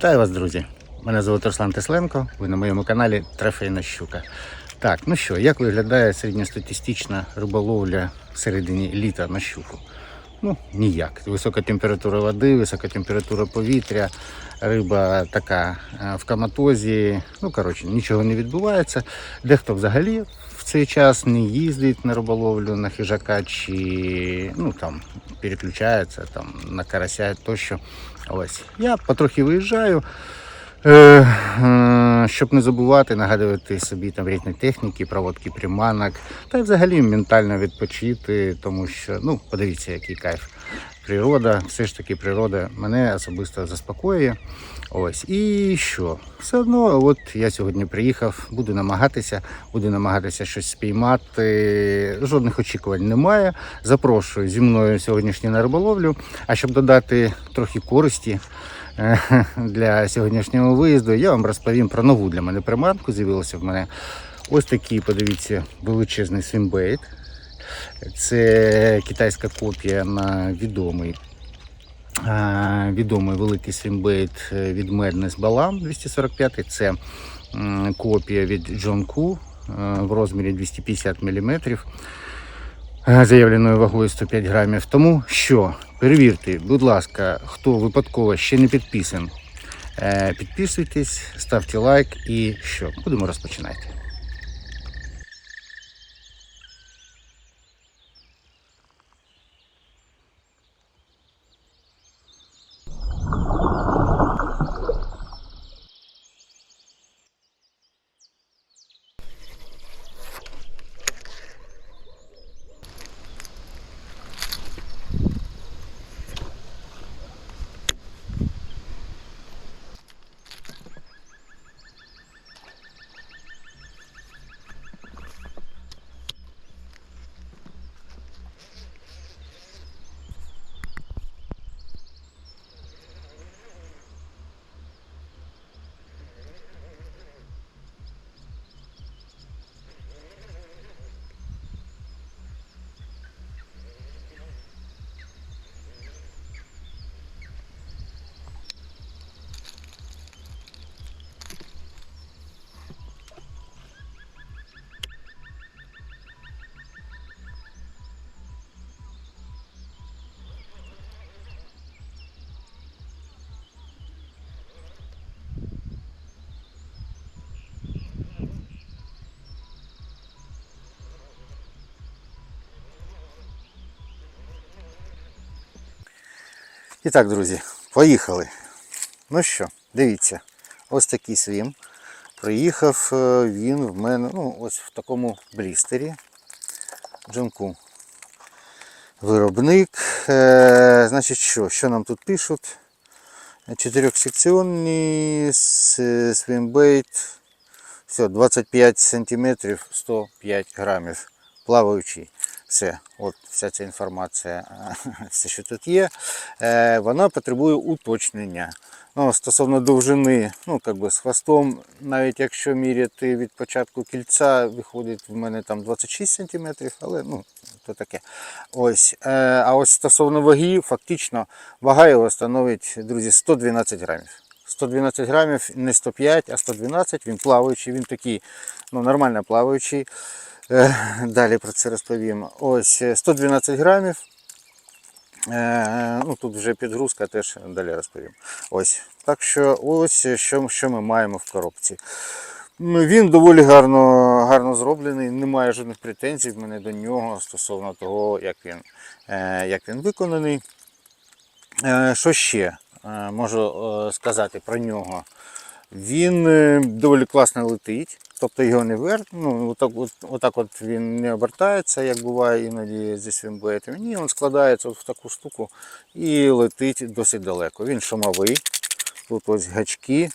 Вітаю вас, друзі! Мене звуть Руслан Тесленко. Ви на моєму каналі Трофейна щука. Так, ну що, як виглядає середньостатистична риболовля в середині літа на щуку? Ну, ніяк. Висока температура води, висока температура повітря, риба така е, в каматозі. Ну, коротше, нічого не відбувається. Дехто взагалі в цей час не їздить на риболовлю на хижака чи ну, там, переключається там, на карася тощо. Ось. Я потрохи виїжджаю. Е, щоб не забувати, нагадувати собі там різні техніки, проводки приманок, та й взагалі ментально відпочити, тому що ну подивіться, який кайф. Природа, все ж таки природа мене особисто заспокоює. Ось і що? Все одно, от я сьогодні приїхав, буду намагатися, буду намагатися щось спіймати. Жодних очікувань немає. Запрошую зі мною сьогоднішню на риболовлю. А щоб додати трохи користі для сьогоднішнього виїзду, я вам розповім про нову для мене приманку. З'явилося в мене ось такий, подивіться, величезний свімбейт. Це китайська копія на відомий відомий великий свімбейт е, від Madness Balam 245. Це копія від John Q е, в розмірі 250 мм е, заявленою вагою 105 грамів. Тому що перевірте, будь ласка, хто випадково ще не підписан, е, підписуйтесь, ставте лайк і що, будемо розпочинати. І так, друзі, поїхали. Ну що, дивіться, ось такий свім. Приїхав е, він в мене ну, ось в такому блістері. Джанку. Виробник. Е, значить, що? Що нам тут пишуть? Чотирьохсекціонний свімбейт. Все, 25 см 105 грамів. Плаваючий. Все, от вся ця інформація, все, що тут є, е, вона потребує уточнення. Ну, Стосовно довжини, ну, как би з хвостом, навіть якщо міряти від початку кільця, виходить в мене там 26 см, але ну, то таке. Ось. Е, а ось стосовно ваги, фактично вага його становить, друзі, 112 грамів. 112 грамів, не 105, а 112, він плаваючий, він такий ну, нормально плаваючий. Е, Далі про це розповім. Ось е, 112 грамів. Е, Ну, тут вже підгрузка теж далі розповім. Ось. Так що ось що, що ми маємо в коробці. Він доволі гарно, гарно зроблений, немає жодних претензій в мене до нього стосовно того, як він, е, як він виконаний. Е, Що ще е, можу е, сказати про нього? Він е, доволі класно летить, тобто його не вер... ну, отак, от, отак от він не обертається, як буває іноді зі свімбейтом. Ні, він складається от в таку штуку і летить досить далеко. Він шумовий, тут ось гачки.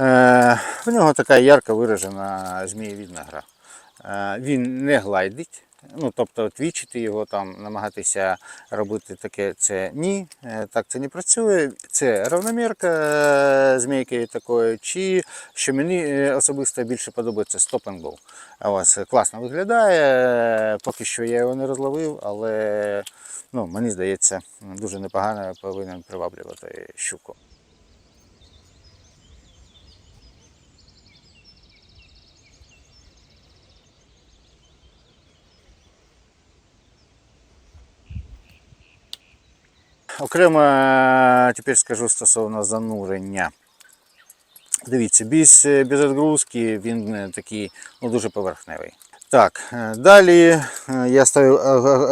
Е, в нього така ярко виражена змієвідна гра. Е, він не глайдить. Ну, тобто твічити його там, намагатися робити таке, це ні, е, так це не працює. Це равномірка е, змійки такої, чи що мені е, особисто більше подобається go. А Ось класно виглядає. Поки що я його не розловив, але ну, мені здається, дуже непогано повинен приваблювати щуку. Окремо е, тепер скажу стосовно занурення. Дивіться, без, е, без відгрузки він е, такий ну, дуже поверхневий. Так, далі я ставив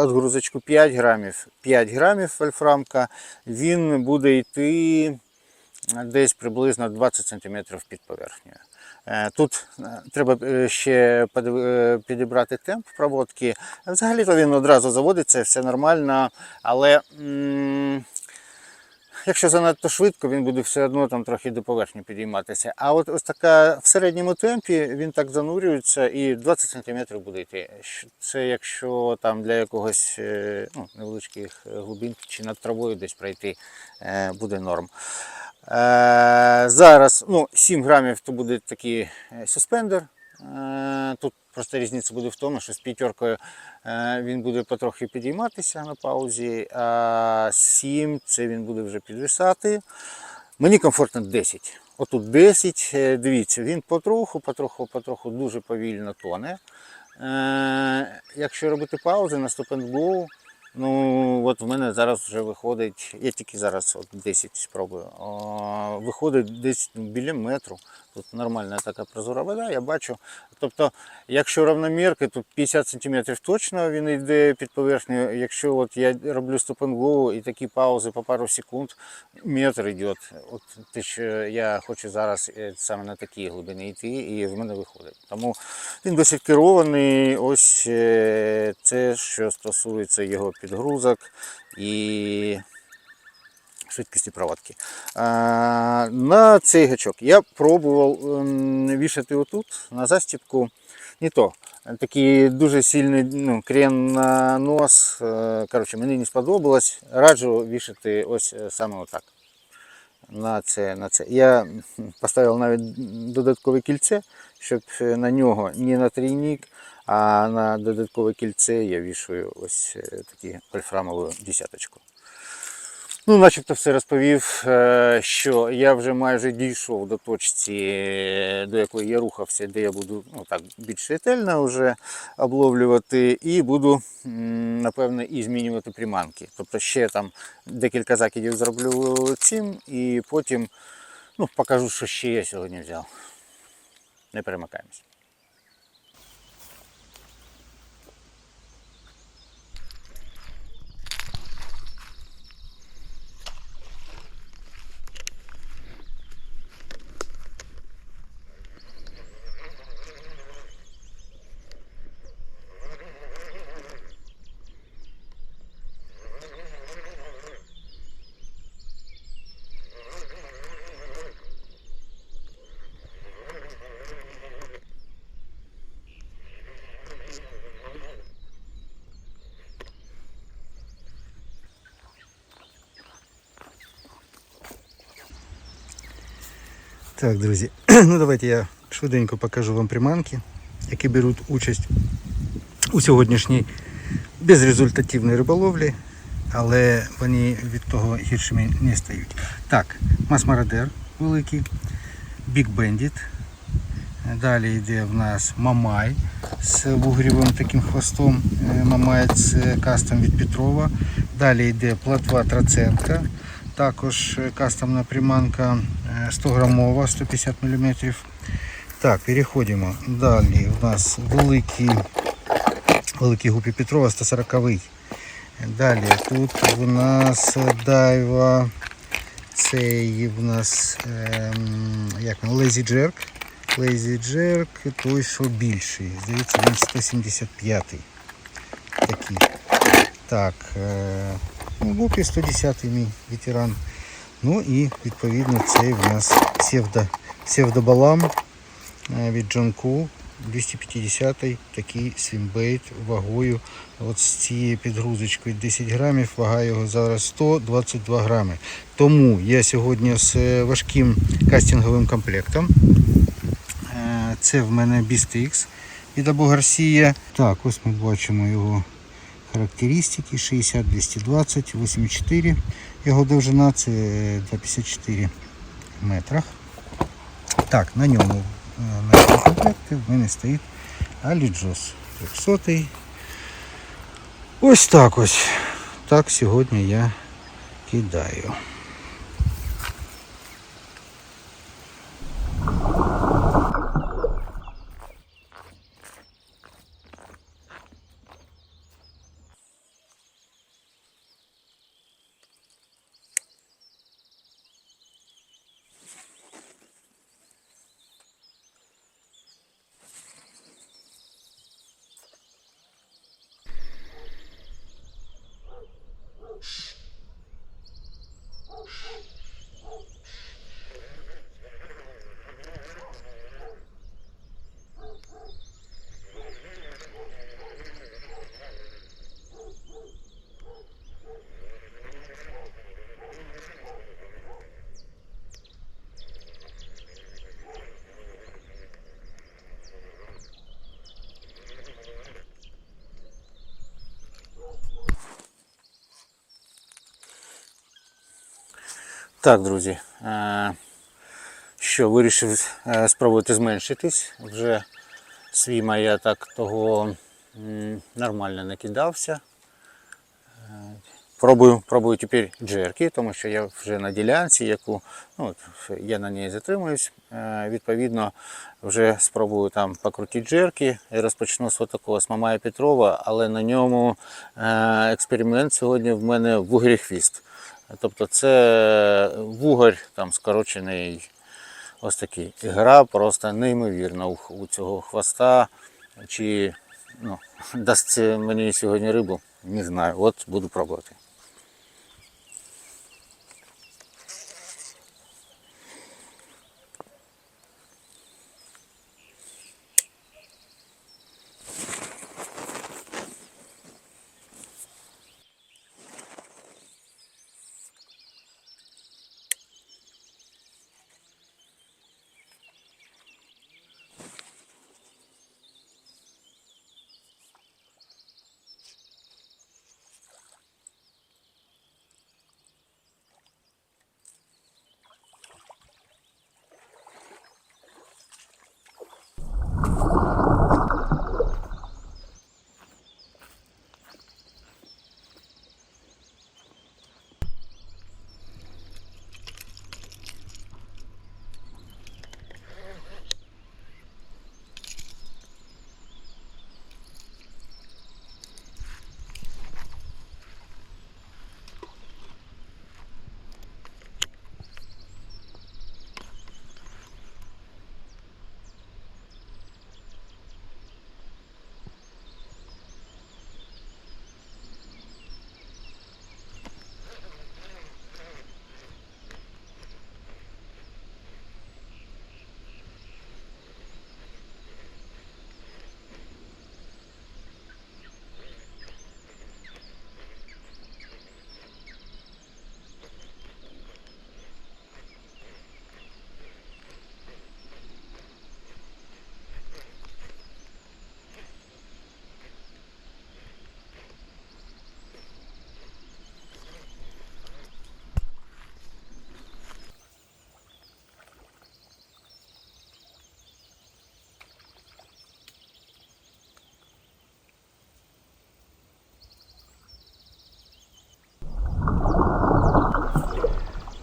відгрузочку 5 грамів. 5 грамів вольфрамка. Він буде йти десь приблизно 20 см під поверхнею. Е, Тут е, треба е, ще підібрати темп проводки. Взагалі-то він одразу заводиться, все нормально, але якщо занадто швидко, він буде все одно там трохи до поверхні підійматися. А от ось така в середньому темпі він так занурюється і 20 см буде йти. Це якщо там для якогось ну, невеличких глибин чи над травою десь пройти буде норм. Е, зараз ну, 7 грамів то буде такий е, суспендер. Е, Тут просто різниця буде в тому, що з п'ятеркою він буде потрохи підійматися на паузі, а 7 це він буде вже підвисати. Мені комфортно 10. Отут 10, е, дивіться, він потроху, потроху, потроху дуже повільно тоне. Якщо робити паузи на Stop and ну от в мене зараз вже виходить, я тільки зараз от 10 спробую, виходить десь біля метру. Тут нормальна така прозора вода, я бачу. Тобто, якщо равномірки, то 50 см точно він йде під поверхнею. Якщо от я роблю Stop і такі паузи по пару секунд, метр йде. От те, що я хочу зараз е, саме на такій глибині йти, і в мене виходить. Тому він досить керований. Ось е, це, що стосується його підгрузок і швидкості проводки. На цей гачок я пробував ем, вішати отут на застіпку. Не то. Такий дуже сильний ну, крен на нос. Е, Коротше, мені не сподобалось. Раджу вішати ось е, саме отак. На це, на це. Я поставив навіть додаткове кільце, щоб е, на нього не на трійник, а на додаткове кільце я вішаю ось е, таку вольфрамову десяточку. Ну, начебто все розповів, е, що я вже майже дійшов до точці, до якої я рухався, де я буду ну, так, більш ретельно вже обловлювати, і буду, напевно, і змінювати приманки. Тобто ще там декілька закидів зроблю цим, і потім ну, покажу, що ще я сьогодні взяв. Не перемикаємось. Так, друзі, ну давайте я швиденько покажу вам приманки, які беруть участь у сьогоднішній безрезультативній риболовлі, але вони від того гіршими не стають. Так, Масмарадер великий, Big Bandit. Далі йде в нас Мамай з вугрівим таким хвостом. Е, Мамай це кастом від Петрова. Далі йде платва Троценка. Також кастомна приманка е, 100 грамова, 150 мм. Так, переходимо. Далі у нас великий, великий гупі Петрова 140-й. Далі тут у нас дайва, цей у нас ем, як Lazy Jerk. Lazy Jerk, той, що більший. Здається, він 175 такий. Так, е, ну, Гупі 110 мій ветеран. Ну і відповідно цей в нас псевдо, псевдобалам е, від Джанку 250 такий свімбейт вагою. От з цією підгрузочкою 10 грамів, вага його зараз 122 грами. Тому я сьогодні з важким кастинговим комплектом. Е, Це в мене Beast від Або Гарсія. Так, ось ми бачимо його характеристики 60, 220, 8,4. Його довжина це 2,54 в метрах. Так, на ньому е, на комплекті в мене стоїть Аліджос 300. Ось так ось. Так сьогодні я кидаю. Так, друзі, е, що вирішив е, спробувати зменшитись. Вже свіма я так того нормально накидався. Пробую, пробую тепер джерки, тому що я вже на ділянці, яку ну, я на ній затримуюсь. Е, Відповідно, вже спробую там покрутити джерки і розпочну з такого з Мамая Петрова, але на ньому експеримент сьогодні в мене вугрі хвіст. Тобто це вугор там скорочений ось такий. Гра просто неймовірна у, у цього хвоста. Чи ну, дасть мені сьогодні рибу, не знаю. От буду пробувати.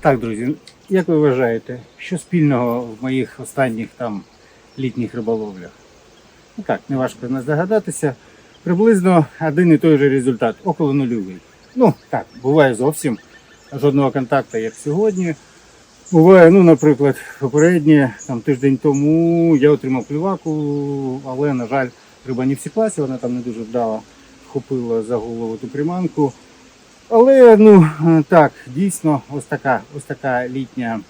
Так, друзі, як ви вважаєте, що спільного в моїх останніх там літніх риболовлях? Ну так, не важко не здогадатися. Приблизно один і той же результат, около нульовий. Ну так, буває зовсім жодного контакту, як сьогодні. Буває, ну, наприклад, попереднє там тиждень тому я отримав пліваку, але, на жаль, риба не всіклася, вона там не дуже вдало вхопила за голову ту приманку. Але ну е, так, дійсно, ось така, ось така літня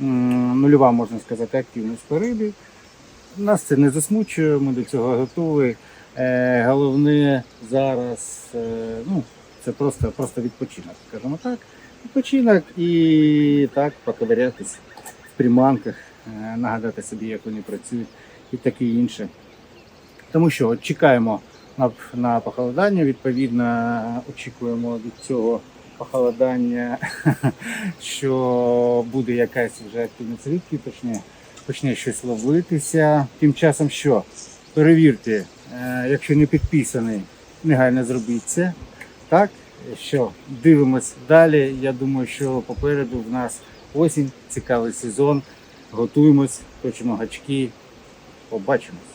нульова, можна сказати, активність по рибі. Нас це не засмучує, ми до цього готові. Е, головне зараз, е, ну, це просто, просто відпочинок, скажімо так. Відпочинок і так поковирятись в приманках, е, нагадати собі, як вони працюють і таке інше. Тому що чекаємо на, похолодання, відповідно, очікуємо від цього похолодання, що буде якась вже активність рибки, почне, почне щось ловитися. Тим часом що? Перевірте, е, якщо не підписаний, негайно зробіть це. Так, що, дивимось далі. Я думаю, що попереду в нас осінь, цікавий сезон. Готуємось, точимо гачки. Побачимось.